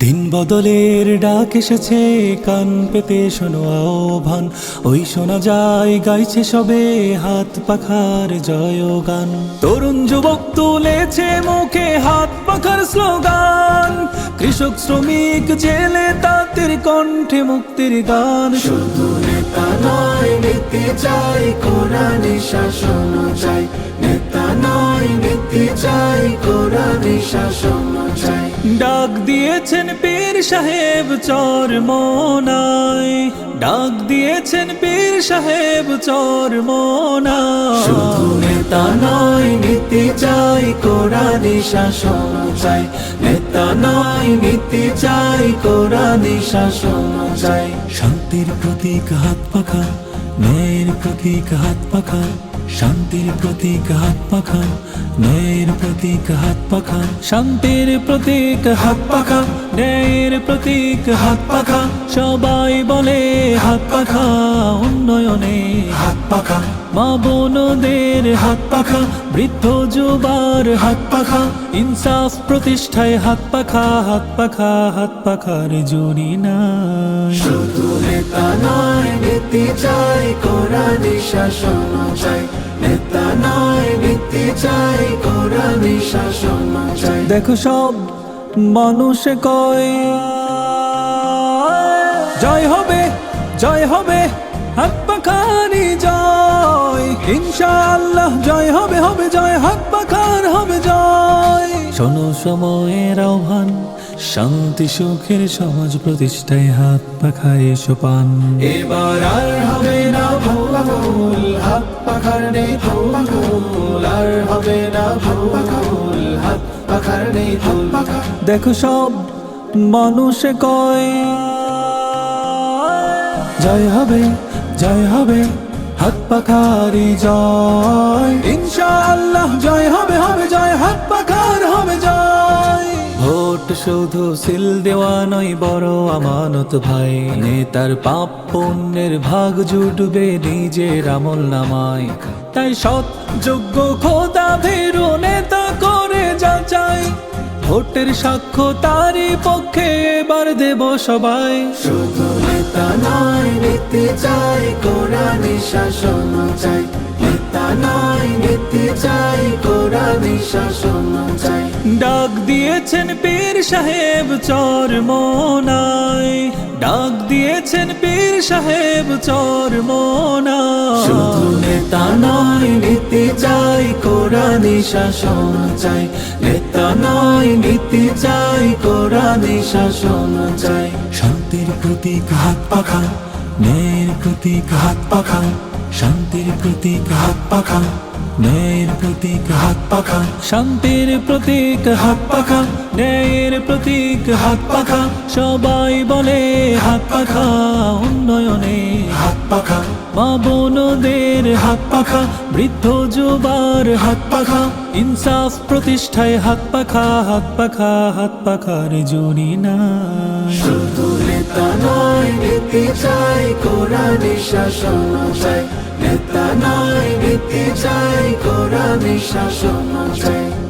দিন বদলের ডাক এসেছে, কান পেতে শোনো আহ্বান। ওই শোনা যায়, গাইছে সবে হাত পাখার জয় গান তরুণ যুবক তুলেছে মুখে হাত পাখার স্লোগান। কৃষক, শ্রমিক, জেলে তাঁতের কণ্ঠে মুক্তির গান। শুধু নেতা নয়, নীতি চাই, কোরআনে শাসন চাই। নেতা নয় নীতি চাই কোরআনে শাসন চাই। ডাক দিয়েছেন পীর সাহেব চর মোনায় ডাক দিয়েছেন পীর সাহেব চর মোনায় শুধু নেতা নয় নীতি চাই কোরআনে শাসন চাই। নেতা নয় নীতি চাই কোরআনে শাসন চাই। শান্তির প্রতীক হাত পাখা ন্যায়ের প্রতীক হাত পাখা। শান্তির প্রতীক হাত পাখা ন্যায়ের প্রতীক হাত পাখা শান্তির প্রতীক হাত পাখা ন্যায়ের প্রতীক হাত পাখা সবাই বলে হাত পাখা উন্নয়নে হাত পাখা মা বোনদের হাত পাখা বৃদ্ধ যুবার হাত পাখা ইনসাফ প্রতিষ্ঠায় হাত পাখা হাত পাখা, হাত পাখার জুড়ি না শুধু নেতা নয় নীতি চাই শাসন চাই। নেতা নয় নীতি চাই কোরআনে শাসন চাই। দেখো সব মানুষে কয় জয় হবে জয় হবে হাত পাখানি জয়। ইনশাআল্লাহ জয় হবে হবে জয় হাত পাখার হবে জয়। শোনো সময়ের আহ্বান শান্তি সুখের সমাজ প্রতিষ্ঠায় হাত পাখায় সোপান এবার আর হবে হাত পাখার নেই আর হবে না হাত পাখার নেই দেখো সব মানুষে কয়, জয় হবে জয় হবে, হাত পাখারি জয়। ইনশাআল্লাহ জয় হবে হবে জয়, হাত জয় ভোট শুধু সিল দেওয়া নয়, বড় আমানত ভাই। নেতার পাপ পণ্যের ভাগ জুটবে নিজের আমল নামায়। তাই সৎ, যোগ্য, খোদা, ভেরু নেতা করে যাচাই ভোটের সাক্ষ্য তারই পক্ষে এবার দেব সবাই। শুধু নেতা নয় নীতি চাই কোরআনে শাসন চাই। নেতা নয় নীতি চাই কোরআনে শাসন চাই। ডাক দিয়েছেন পীর সাহেব চর মোনায় ডাক দিয়েছেন পীর সাহেব চর মোনায় শুধু নেতা নয় নীতি চাই কোরআনে শাসন চাই। নেতা নয় নীতি চাই কোরআনে শাসন চাই। শান্তির প্রতীক হাত পাখা ন্যায়ের প্রতীক হাত পাখা শান্তির প্রতীক হাত পাখা ন্যায়ের প্রতীক হাত পাখা শান্তির প্রতীক হাত পাখা ন্যায়ের প্রতীক হাত পাখা সবাই বলে হাত পাখা উন্নয়নে হাত পাখা মা বোনদের হাত পাখা বৃদ্ধ যুবার হাত পাখা ইনসাফ প্রতিষ্ঠায় হাত পাখা হাত পাখা হাত পাখার নাই শুধু নেতা নয় নীতি চাই কোরআনে শাসন চাই। নেতা নয় নীতি চাই কোরআনে শাসন চাই।